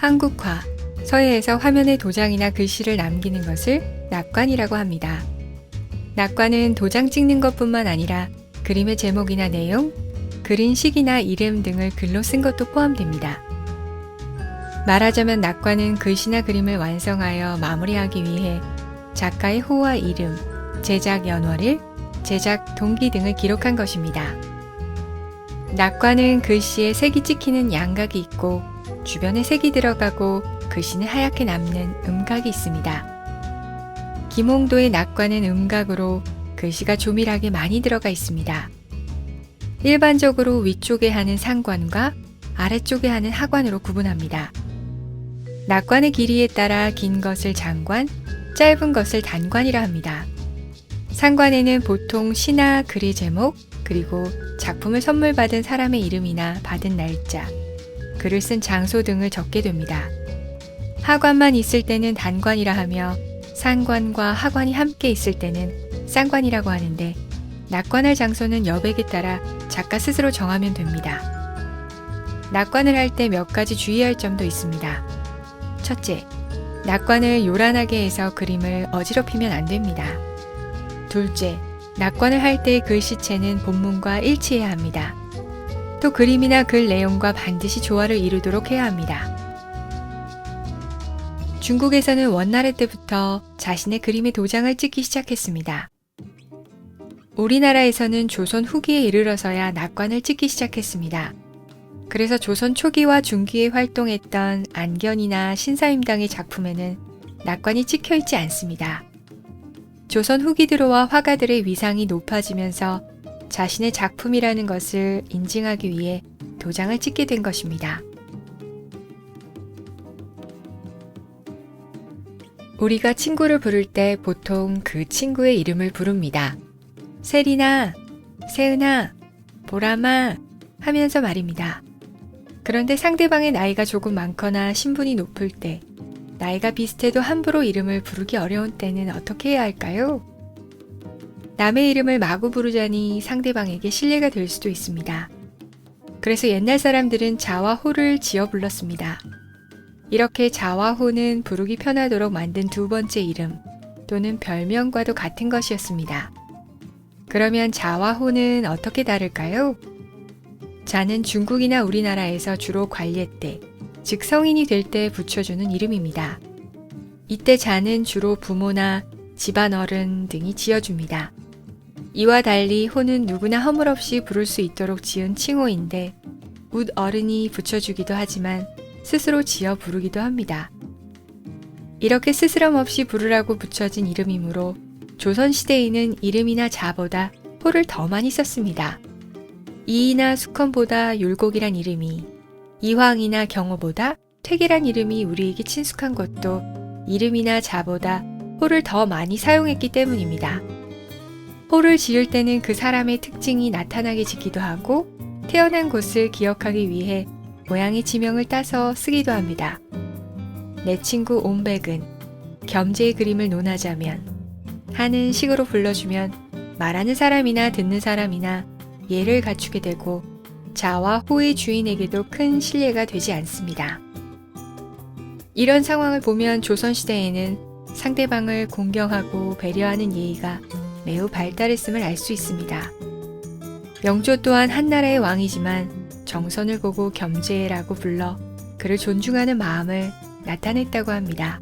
한국화, 서예에서 화면에 도장이나 글씨를 남기는 것을 낙관이라고 합니다. 낙관은 도장 찍는 것뿐만 아니라 그림의 제목이나 내용, 그린 시기나 이름 등을 글로 쓴 것도 포함됩니다. 말하자면 낙관은 글씨나 그림을 완성하여 마무리하기 위해 작가의 호와 이름, 제작 연월일, 제작 동기 등을 기록한 것입니다. 낙관은 글씨에 색이 찍히는 양각이 있고 주변에 색이 들어가고 글씨는 하얗게 남는 음각이 있습니다. 김홍도의 낙관은 음각으로 글씨가 조밀하게 많이 들어가 있습니다. 일반적으로 위쪽에 하는 상관과 아래쪽에 하는 하관으로 구분합니다. 낙관의 길이에 따라 긴 것을 장관, 짧은 것을 단관이라 합니다. 상관에는 보통 시나 글의 제목, 그리고 작품을 선물 받은 사람의 이름이나 받은 날짜, 글을 쓴 장소 등을 적게 됩니다. 하관만 있을 때는 단관이라 하며 상관과 하관이 함께 있을 때는 쌍관이라고 하는데 낙관할 장소는 여백에 따라 작가 스스로 정하면 됩니다. 낙관을 할 때 몇 가지 주의할 점도 있습니다. 첫째, 낙관을 요란하게 해서 그림을 어지럽히면 안 됩니다. 둘째, 낙관을 할때 글씨체는 본문과 일치해야 합니다. 또 그림이나 글 내용과 반드시 조화를 이루도록 해야 합니다. 중국에서는 원나라 때부터 자신의 그림의 도장을 찍기 시작했습니다. 우리나라에서는 조선 후기에 이르러서야 낙관을 찍기 시작했습니다. 그래서 조선 초기와 중기에 활동했던 안견이나 신사임당의 작품에는 낙관이 찍혀 있지 않습니다. 조선 후기 들어와 화가들의 위상이 높아지면서 자신의 작품이라는 것을 인증하기 위해 도장을 찍게 된 것입니다. 우리가 친구를 부를 때 보통 그 친구의 이름을 부릅니다. 세리나, 세은아, 보람아 하면서 말입니다. 그런데 상대방의 나이가 조금 많거나 신분이 높을 때, 나이가 비슷해도 함부로 이름을 부르기 어려운 때는 어떻게 해야 할까요? 남의 이름을 마구 부르자니 상대방에게 신뢰가 될 수도 있습니다. 그래서 옛날 사람들은 자와 호를 지어 불렀습니다. 이렇게 자와 호는 부르기 편하도록 만든 두 번째 이름 또는 별명과도 같은 것이었습니다. 그러면 자와 호는 어떻게 다를까요? 자는 중국이나 우리나라에서 주로 관례 때, 즉 성인이 될 때 붙여주는 이름입니다. 이때 자는 주로 부모나 집안 어른 등이 지어줍니다. 이와 달리 호는 누구나 허물없이 부를 수 있도록 지은 칭호인데 웃 어른이 붙여주기도 하지만 스스로 지어 부르기도 합니다. 이렇게 스스럼 없이 부르라고 붙여진 이름이므로 조선시대에는 이름이나 자보다 호를 더 많이 썼습니다. 이이나 수컨보다 율곡이란 이름이 이황이나 경호보다 퇴계란 이름이 우리에게 친숙한 것도 이름이나 자보다 호를 더 많이 사용했기 때문입니다. 호를 지을 때는 그 사람의 특징이 나타나게 짓기도 하고 태어난 곳을 기억하기 위해 고향의 지명을 따서 쓰기도 합니다. 내 친구 옴백은 겸제의 그림을 논하자면 하는 식으로 불러주면 말하는 사람이나 듣는 사람이나 예를 갖추게 되고 자와 호의 주인에게도 큰 신뢰가 되지 않습니다. 이런 상황을 보면 조선시대에는 상대방을 공경하고 배려하는 예의가 매우 발달했음을 알 수 있습니다. 영조 또한 한나라의 왕이지만 정선을 보고 겸제라고 불러 그를 존중하는 마음을 나타냈다고 합니다.